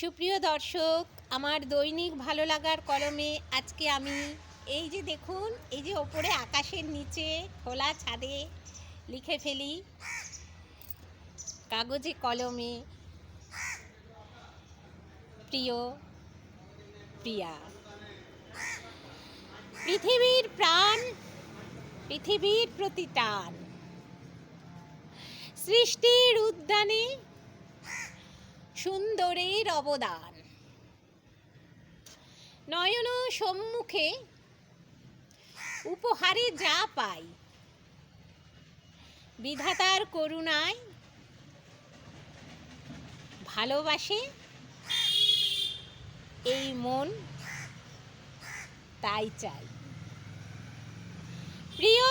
সুপ্রিয় দর্শক, আমার দৈনিক ভালো লাগার কলমে আজকে আমি এই যে দেখুন, এই যে ওপরে আকাশের নিচে খোলা ছাদে লিখে ফেলি, কাগজে কলমে, প্রিয় প্রিয়া। পৃথিবীর প্রাণ, পৃথিবীর প্রতি টান সৃষ্টির উদ্যানে সুন্দরের অবদান। নয়ন সম্মুখে উপহারে যা পাই, বিধাতার করুণায় ভালোবাসে এই মন, তাই চাই। প্রিয়,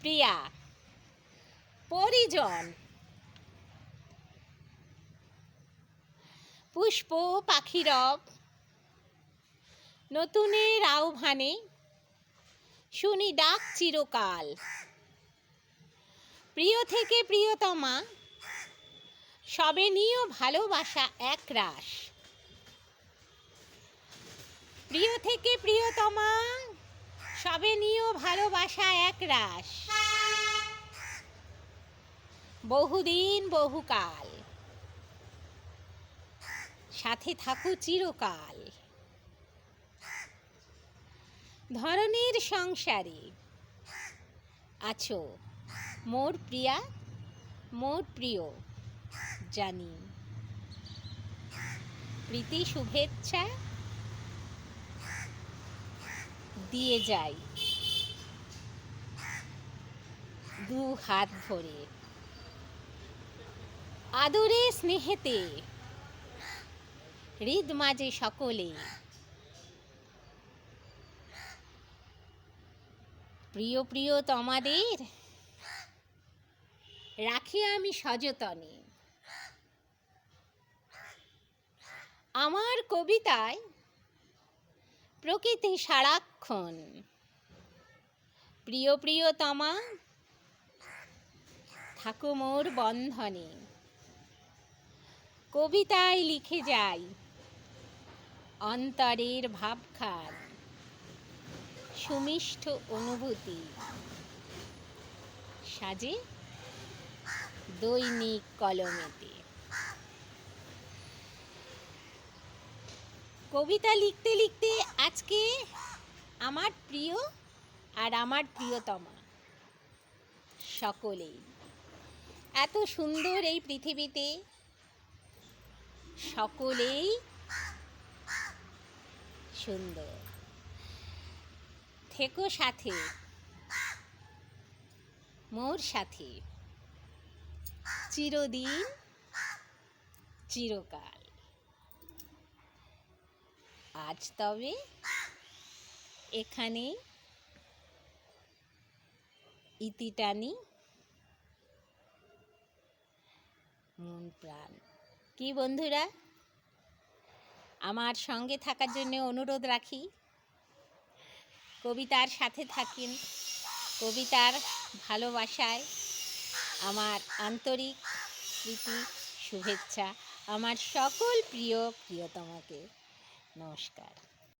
প্রিয়া, পরিজন পুষ্প পাখিরব। নতুনের আহ্বানে শুনি ডাক চিরকাল। প্রিয় থেকে প্রিয়তমা, সবে নিয়েও ভালোবাসা এক রাস প্রিয় থেকে প্রিয়তমা, সবে নিয়েও ভালোবাসা এক রাস বহুদিন, বহুকাল। সাথে থাকো চিরকাল। ধরনের সংসারে। আছো, মোর প্রিয়া, মোর প্রিয়, জানি। প্রীতি শুভেচ্ছা দিয়ে যাই। দু হাত ভরে আদরে স্নেহেতে হৃদ মাঝে সকলে। প্রিয় প্রিয় তোমাদের, রাখি আমি সযতনে। আমার কবিতায় প্রকৃতি সারাক্ষণ। প্রিয় প্রিয় তমা, থাকো মোর বন্ধনে। কবিতায় লিখে যাই। অন্তরের ভাবখান সুমিষ্ঠ অনুভূতি। সাজে দৈনিক কলমেতে। কবিতা লিখতে লিখতে আজকে আমার প্রিয় আর আমার প্রিয়তমা সকলেই। এত সুন্দর এই পৃথিবীতে সকলেই সুন্দর। থেকো সাথে। মোর সাথে। চিরদিন, চিরকাল। আজ তবে এখানে ইতিটানি মন প্রাণ। কি বন্ধুরা? আমার সঙ্গে থাকার জন্য অনুরোধ রাখি। কবিতার সাথে থাকেন। কবিতার ভালোবাসায় আমার আন্তরিক প্রীতি, শুভেচ্ছা। আমার সকল প্রিয়, প্রিয়তমাকে নমস্কার।